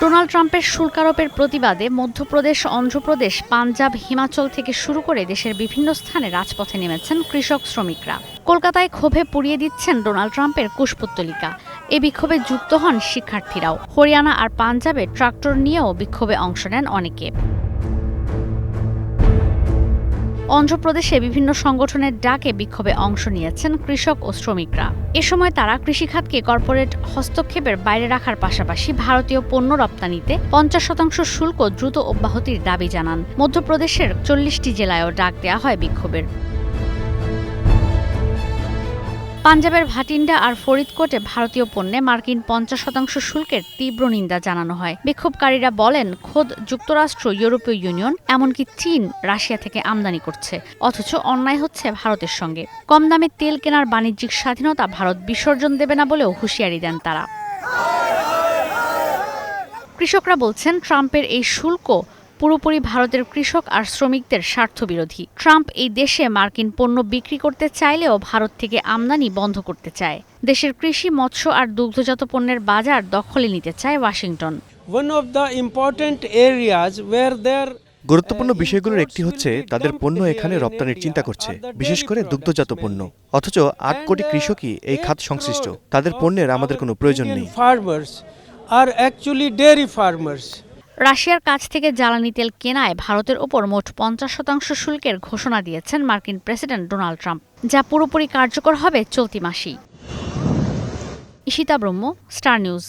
Donald ট্রাম্পের শুল্ক আরোপের প্রতিবাদে মধ্যপ্রদেশ, অন্ধ্রপ্রদেশ, পাঞ্জাব, হিমাচল থেকে শুরু করে দেশের বিভিন্ন স্থানে রাজপথে নেমেছেন কৃষক শ্রমিকরা। কলকাতায় ক্ষোভে পুড়িয়ে দিচ্ছেন ডোনাল্ড ট্রাম্পের কুশপুত্তলিকা। এ বিক্ষোভে যুক্ত হন শিক্ষার্থীরাও। হরিয়ানা আর পাঞ্জাবে ট্রাক্টর নিয়েও বিক্ষোভে অংশ নেন অনেকে। অন্ধ্রপ্রদেশে বিভিন্ন সংগঠনের ডাকে বিক্ষোভে অংশ নিয়েছেন কৃষক ও শ্রমিকরা। এ সময় তারা কৃষিখাতকে কর্পোরেট হস্তক্ষেপের বাইরে রাখার পাশাপাশি ভারতীয় পণ্য রপ্তানিতে পঞ্চাশ শতাংশ শুল্ক দ্রুত অব্যাহতির দাবি জানান। মধ্যপ্রদেশের চল্লিশটি জেলায়ও ডাক দেওয়া হয় বিক্ষোভের। পাঞ্জাবের ভাটিন্ডা আর ফরিদকোটে ভারতীয় পণ্যে মার্কিন পঞ্চাশ শতাংশ শুল্কের তীব্র নিন্দা জানানো হয়। বিক্ষোভকারীরা বলেন, খোদ যুক্তরাষ্ট্র, ইউরোপীয় ইউনিয়ন, এমনকি চীন, রাশিয়া থেকে আমদানি করছে। অথচ অন্যায় হচ্ছে ভারতের সঙ্গে। কম দামে তেল কেনার বাণিজ্যিক স্বাধীনতা ভারত বিসর্জন দেবে না বলেও হুঁশিয়ারি দেন তারা। কৃষকরা বলছেন, ট্রাম্পের এই শুল্ক পুরোপুরি ভারতের কৃষক আর শ্রমিকদের স্বার্থবিরোধী। ট্রাম্প এই দেশে মার্কিন পণ্য বিক্রি করতে চাইলেও ভারত থেকে আমদানি বন্ধ করতে চায়। দেশের কৃষি মৎস্য আর দুগ্ধজাত পণ্যের বাজার দখলে নিতে চায় Washington. One of the important areas where there গুরুত্বপূর্ণ বিষয়গুলোর একটি হচ্ছে তাদের পণ্য এখানে রপ্তানির চিন্তা করছে বিশেষ করে দুগ্ধজাত পণ্য। অথচ আট কোটি কৃষকই এই খাত সংশ্লিষ্ট। তাদের পণ্যের আমাদের কোনো প্রয়োজন নেই। farmers are actually dairy farmers. রাশিয়ার কাছ থেকে জ্বালানি তেল কেনায় ভারতের ওপর মোট পঞ্চাশ শতাংশ শুল্কের ঘোষণা দিয়েছেন মার্কিন প্রেসিডেন্ট ডোনাল্ড ট্রাম্প, যা পুরোপুরি কার্যকর হবে চলতি মাসেই। ইশিতা ব্রহ্ম, স্টার নিউজ।